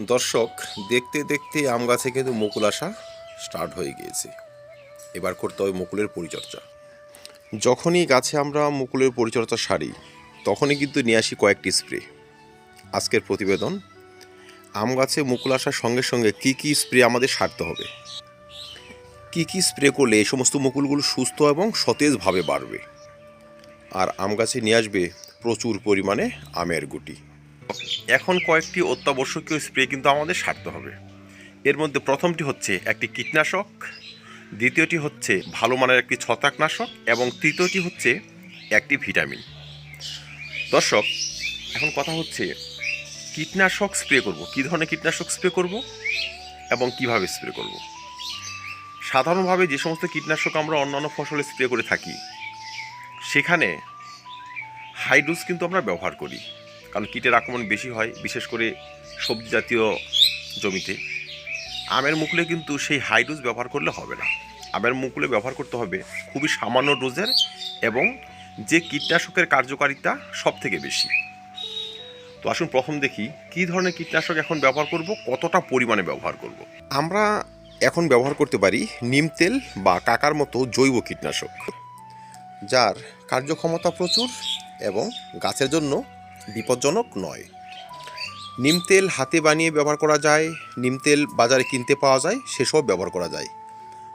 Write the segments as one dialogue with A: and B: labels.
A: দর্শক, দেখতে দেখতে আম গাছে কিন্তু মুকুল আসা স্টার্ট হয়ে গিয়েছে। এবার করতে হবে মুকুলের পরিচর্যা। যখনই গাছে আমরা মুকুলের পরিচর্যা সারি, তখনই কিন্তু নিয়ে আসি কয়েকটি স্প্রে আজকের প্রতিবেদন, আম গাছে মুকুল আসার সঙ্গে সঙ্গে কী কী স্প্রে আমাদের সারতে হবে? কী কী স্প্রে করলে এই সমস্ত মুকুলগুলো সুস্থ এবং সতেজভাবে বাড়বে? আর আম গাছে নিয়ে আসবে প্রচুর পরিমাণে আমের গুটি। এখন কয়েকটি অত্যাবশ্যকীয় স্প্রে কিন্তু আমাদের সারতে হবে। এর মধ্যে প্রথমটি হচ্ছে একটি কীটনাশক, দ্বিতীয়টি হচ্ছে ভালো মানের একটি ছত্রাকনাশক, এবং তৃতীয়টি হচ্ছে একটি ভিটামিন। দর্শক, এখন কথা হচ্ছে কীটনাশক স্প্রে করব, কী ধরনের কীটনাশক স্প্রে করব এবং কীভাবে স্প্রে করব। সাধারণভাবে যে সমস্ত কীটনাশক আমরা অন্যান্য ফসলে স্প্রে করে থাকি, সেখানে হাইড্রোজ কিন্তু আমরা ব্যবহার করি। কারণ কীটের আক্রমণ বেশি হয়, বিশেষ করে সবজি জাতীয় জমিতে। আমের মুকুলে কিন্তু সেই হাই ডোজ ব্যবহার করলে হবে না। আমের মুকুলে ব্যবহার করতে হবে খুবই সামান্য ডোজের এবং যে কীটনাশকের কার্যকারিতা সব থেকে বেশি। তো আসুন প্রথম দেখি, কী ধরনের কীটনাশক এখন ব্যবহার করব, কতটা পরিমাণে ব্যবহার করব? আমরা এখন ব্যবহার করতে পারি নিম তেল বা কাকার মতো জৈব কীটনাশক, যার কার্যক্ষমতা প্রচুর এবং গাছের জন্য বিপজ্জনক নয়। নিম তেল হাতে বানিয়ে ব্যবহার করা যায়, নিম তেল বাজারে কিনতে পাওয়া যায়, সেসব ব্যবহার করা যায়।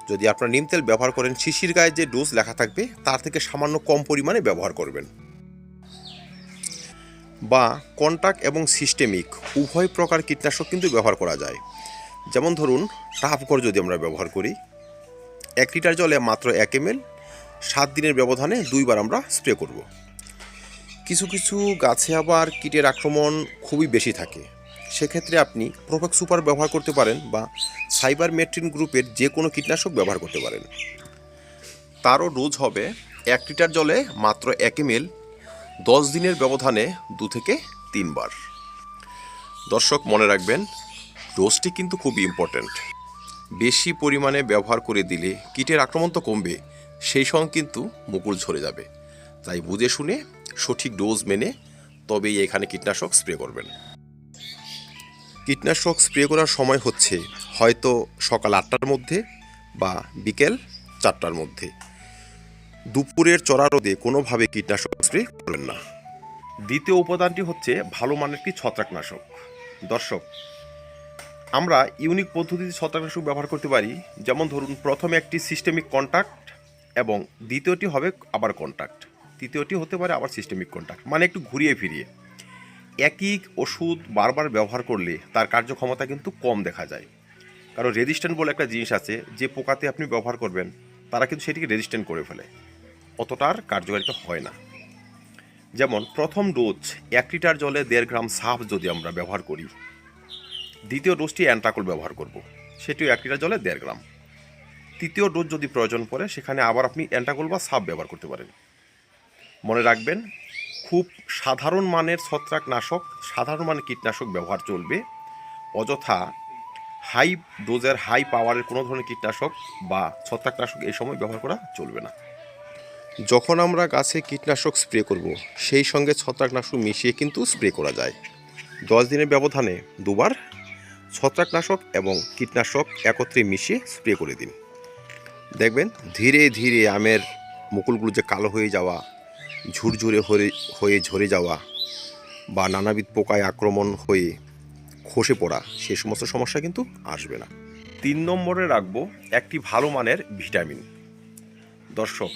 A: যদি আপনার নিম তেল ব্যবহার করেন, শিশির গায়ে যে ডোজ লেখা থাকবে, তার থেকে সামান্য কম পরিমাণে ব্যবহার করবেন। বা কন্টাক্ট এবং সিস্টেমিক উভয় প্রকার কীটনাশক কিন্তু ব্যবহার করা যায়। যেমন ধরুন টাফগড় যদি আমরা ব্যবহার করি, এক লিটার জলে মাত্র এক এম সাত দিনের ব্যবধানে দুইবার আমরা স্প্রে করব। কিছু কিছু গাছে আবার কীটের আক্রমণ খুবই বেশি থাকে। সেক্ষেত্রে আপনি প্রোফেক সুপার ব্যবহার করতে পারেন বা সাইবার মেট্রিন গ্রুপের যে কোনো কীটনাশক ব্যবহার করতে পারেন। তারও ডোজ হবে এক লিটার জলে মাত্র এক এম এল দশ দিনের ব্যবধানে দু থেকে তিনবার। দর্শক, মনে রাখবেন, ডোজটি কিন্তু খুবই ইম্পর্ট্যান্ট বেশি পরিমাণে ব্যবহার করে দিলে কীটের আক্রমণ তো কমবে, সেই সঙ্গে কিন্তু মুকুল ঝরে যাবে। তাই বুঝে শুনে সঠিক ডোজ মেনে তবেই এখানে কীটনাশক স্প্রে করবেন। কীটনাশক স্প্রে করার সময় হচ্ছে হয়তো সকাল আটটার মধ্যে বা বিকেল চারটার মধ্যে। দুপুরের চড়া রোদে কোনোভাবে কীটনাশক স্প্রে করবেন না। দ্বিতীয় উপাদানটি হচ্ছে ভালো মানের একটি ছত্রাকনাশক। দর্শক, আমরা ইউনিক পদ্ধতিতে ছত্রাকনাশক ব্যবহার করতে পারি। যেমন ধরুন, প্রথমে একটি সিস্টেমিক কন্ট্যাক্ট এবং দ্বিতীয়টি হবে আবার কন্ট্যাক্ট তৃতীয়টি হতে পারে আবার সিস্টেমিক কন্ট্যাক্ট মানে একটু ঘুরিয়ে ফিরিয়ে। একই ওষুধ বারবার ব্যবহার করলে তার কার্যক্ষমতা কিন্তু কম দেখা যায়। কারণ রেজিস্ট্যান্ট বলে একটা জিনিস আছে, যে পোকাতে আপনি ব্যবহার করবেন, তারা কিন্তু সেটিকে রেজিস্ট্যান্ট করে ফেলে। অতটার কার্যকারিতা হয় না। যেমন, প্রথম ডোজ এক লিটার জলে দেড় গ্রাম সাফ যদি আমরা ব্যবহার করি। দ্বিতীয় ডোজটি অ্যান্ট্রাকল ব্যবহার করব, সেটিও এক লিটার জলে দেড় গ্রাম। তৃতীয় ডোজ যদি প্রয়োজন পড়ে, সেখানে আবার আপনি অ্যান্টাকল বা সাপ ব্যবহার করতে পারেন। মনে রাখবেন, খুব সাধারণ মানের ছত্রাকনাশক, সাধারণ মানের কীটনাশক ব্যবহার চলবে। অযথা হাই ডোজের হাই পাওয়ারের কোনো ধরনের কীটনাশক বা ছত্রাকনাশক এই সময় ব্যবহার করা চলবে না। যখন আমরা গাছে কীটনাশক স্প্রে করব, সেই সঙ্গে ছত্রাকনাশক মিশিয়ে কিন্তু স্প্রে করা যায়। দশ দিনের ব্যবধানে দুবার ছত্রাকনাশক এবং কীটনাশক একত্রে মিশিয়ে স্প্রে করে দিন। দেখবেন ধীরে ধীরে আমের মুকুলগুলো যে কালো হয়ে যাওয়া ঝুরঝুরে হয়ে ঝরে যাওয়া বা নানাবিধ পোকায় আক্রমণ হয়ে খসে পড়া, সে সমস্ত সমস্যা কিন্তু আসবে না। তিন নম্বরে রাখব একটি ভালো মানের ভিটামিন। দর্শক,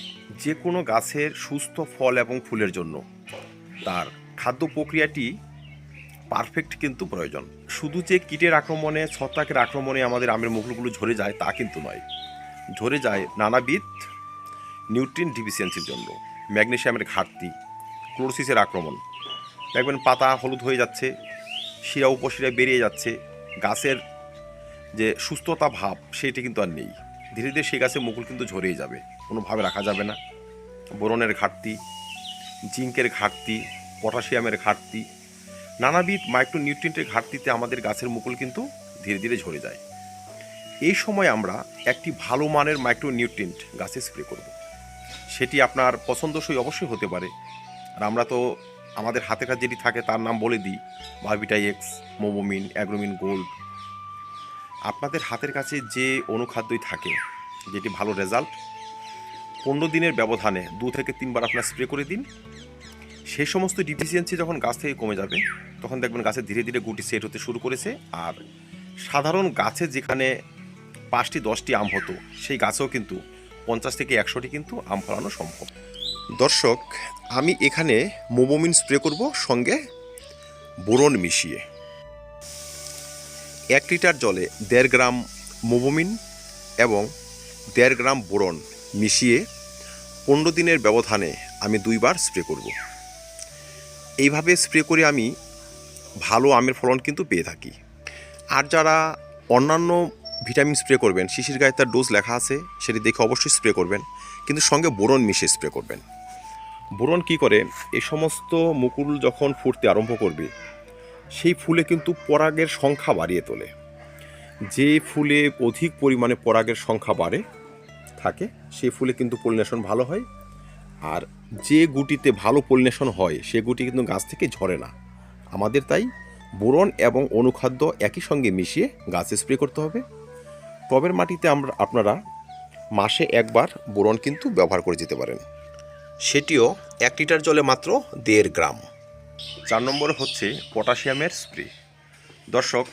A: যে কোনো গাছের সুস্থ ফল এবং ফুলের জন্য তার খাদ্য প্রক্রিয়াটি পারফেক্ট কিন্তু প্রয়োজন। শুধু যে কীটের আক্রমণে, ছত্রাকের আক্রমণে আমাদের আমের মুকুলগুলো ঝরে যায় তা কিন্তু নয়। ঝরে যায় নানাবিধ নিউট্রিন ডিফিসিয়েন্সির জন্য। ম্যাগনেশিয়ামের ঘাটতি, ক্লোরোসিসের আক্রমণ। দেখবেন পাতা হলুদ হয়ে যাচ্ছে, শিরা উপশিরা বেরিয়ে যাচ্ছে, গাছের যে সুস্থতা ভাব সেটি কিন্তু আর নেই। ধীরে ধীরে সেই গাছের মুকুল কিন্তু ঝরেই যাবে, কোনোভাবে রাখা যাবে না। বোরনের ঘাটতি, জিঙ্কের ঘাটতি, পটাশিয়ামের ঘাটতি, নানাবিধ মাইক্রোনিউট্রিয়েন্টের ঘাটতিতে আমাদের গাছের মুকুল কিন্তু ধীরে ধীরে ঝরে যায়। এই সময় আমরা একটি ভালো মানের মাইক্রোনিউট্রিয়েন্ট গাছে স্প্রে করব। সেটি আপনার পছন্দসই অবশ্যই হতে পারে। আর আমরা তো আমাদের হাতে কাছে যেটি থাকে তার নাম বলে দিই বারবিটাই এক্স মোবোমিন অ্যাগ্রোমিন, গোল্ড। আপনাদের হাতের কাছে যে অনুখাদ্যই থাকে, যেটি ভালো রেজাল্ট পনেরো দিনের ব্যবধানে দু থেকে তিনবার আপনার স্প্রে করে দিন। সেই সমস্ত ডিফিসিয়েন্সি যখন গাছ থেকে কমে যাবে, তখন দেখবেন গাছে ধীরে ধীরে গুটি সেট হতে শুরু করেছে। আর সাধারণ গাছে যেখানে পাঁচটি, দশটি আম হতো, সেই গাছেও কিন্তু পঞ্চাশ থেকে একশোটি কিন্তু আম ফলানো সম্ভব। দর্শক, আমি এখানে মোবোমিন স্প্রে করব, সঙ্গে বোরন মিশিয়ে। এক লিটার জলে দেড় গ্রাম মোবোমিন এবং দেড় গ্রাম বোরন মিশিয়ে পনেরো দিনের ব্যবধানে আমি দুইবার স্প্রে করব। এইভাবে স্প্রে করে আমি ভালো আমের ফলন কিন্তু পেয়ে থাকি। আর যারা অন্যান্য ভিটামিন স্প্রে করবেন। শিশির গায়ে তার ডোজ লেখা আছে, সেটি দেখে অবশ্যই স্প্রে করবেন। কিন্তু সঙ্গে বোরন মিশিয়ে স্প্রে করবেন। বোরন কি করে? এই সমস্ত মুকুল যখন ফুটতে আরম্ভ করবে, সেই ফুলে কিন্তু পরাগের সংখ্যা বাড়িয়ে তোলে। যে ফুলে অধিক পরিমাণে পরাগের সংখ্যা বাড়ে, থাকে সেই ফুলে কিন্তু পলিনেশন ভালো হয়। আর যে গুটিতে ভালো পলিনেশন হয়, সে গুটি কিন্তু গাছ থেকে ঝরে না। আমাদের তাই বোরন এবং অনুখাদ্য একই সঙ্গে মিশিয়ে গাছে স্প্রে করতে হবে। টবের মাটিতে আমরা আপনারা মাসে একবার বোরন কিন্তু ব্যবহার করে যেতে পারেন। সেটিও এক লিটার জলে মাত্র দেড় গ্রাম। চার নম্বর হচ্ছে পটাশিয়ামের স্প্রে। দর্শক,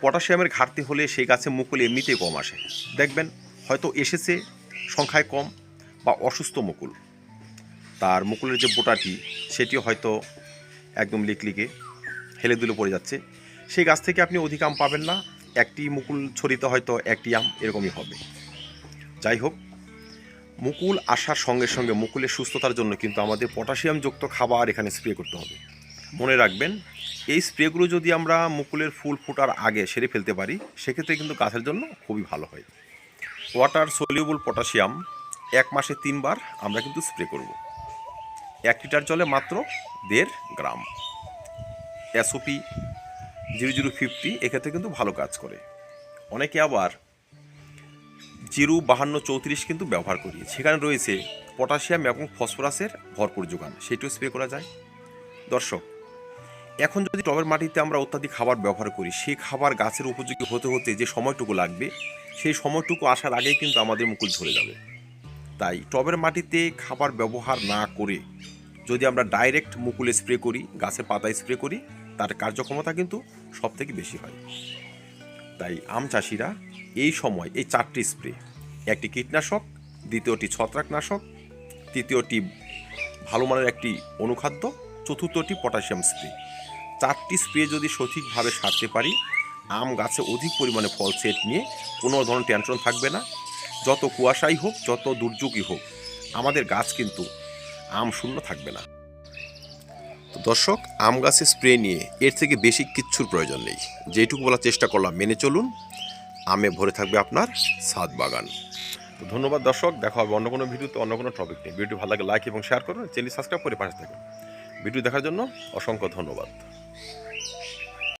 A: পটাশিয়ামের ঘাটতি হলে সেই গাছে মুকুল এমনিতেই কম আসে। দেখবেন, হয়তো এসেছে সংখ্যায় কম বা অসুস্থ মুকুল। তার মুকুলের যে বোটাটি, সেটিও হয়তো একদম লিকলিকে হেলে দুলে পড়ে যাচ্ছে। সেই গাছ থেকে আপনি অধিক আম পাবেন না। একটি মুকুল ছড়িতে হয়তো একটি আম, এরকমই হবে। যাই হোক, মুকুল আসার সঙ্গে সঙ্গে মুকুলের সুস্থতার জন্য কিন্তু আমাদের পটাশিয়ামযুক্ত খাবার এখানে স্প্রে করতে হবে। মনে রাখবেন, এই স্প্রেগুলো যদি আমরা মুকুলের ফুল ফোটার আগে সেরে ফেলতে পারি, সেক্ষেত্রে কিন্তু গাছের জন্য খুবই ভালো হয়। ওয়াটার সলিউবল পটাশিয়াম এক মাসে তিনবার আমরা কিন্তু স্প্রে করব। এক লিটার জলে মাত্র দেড় gram. SOP zero zero fifty এক্ষেত্রে কিন্তু ভালো কাজ করে। অনেকে আবার জিরো বাহান্ন চৌত্রিশ কিন্তু ব্যবহার করি সেখানে রয়েছে পটাশিয়াম এবং ফসফরাসের ভরপুর যোগান, সেটিও স্প্রে করা যায়। দর্শক, এখন যদি টবের মাটিতে আমরা অত্যাধিক খাবার ব্যবহার করি, সেই খাবার গাছের উপযোগী হতে হতে যে সময়টুকু লাগবে, সেই সময়টুকু আসার আগেই কিন্তু আমাদের মুকুল ঝরে যাবে। তাই টবের মাটিতে খাবার ব্যবহার না করে যদি আমরা ডাইরেক্ট মুকুলে স্প্রে করি, গাছের পাতায় স্প্রে করি তার কার্যক্ষমতা কিন্তু সব থেকে বেশি হয়। তাই আম চাষিরা এই সময় এই চারটি স্প্রে, একটি কীটনাশক, দ্বিতীয়টি ছত্রাকনাশক, তৃতীয়টি ভালো মানের একটি অনুখাদ্য, চতুর্থটি পটাশিয়াম স্প্রে। চারটি স্প্রে যদি সঠিকভাবে সারতে পারি, আম গাছে অধিক পরিমাণে ফল সেট নিয়ে কোনো ধরনের টেনশন থাকবে না। যত কুয়াশাই হোক, যত দুর্যোগই হোক, আমাদের গাছ কিন্তু আম শূন্য থাকবে না। তো দর্শক, আম গাছে স্প্রে নিয়ে এর থেকে বেশি কিচ্ছুর প্রয়োজন নেই। যেটুকু বলার চেষ্টা করলাম, মেনে চলুন। আমে ভরে থাকবে আপনার ছাদ বাগান। তো ধন্যবাদ দর্শক, দেখা হবে অন্য কোনো ভিডিওতে, অন্য কোনো টপিক নেই ভিডিও ভালো লাগে লাইক এবং শেয়ার করুন। চ্যানেল সাবস্ক্রাইব করে পাশে থাকুন। ভিডিও দেখার জন্য অসংখ্য ধন্যবাদ।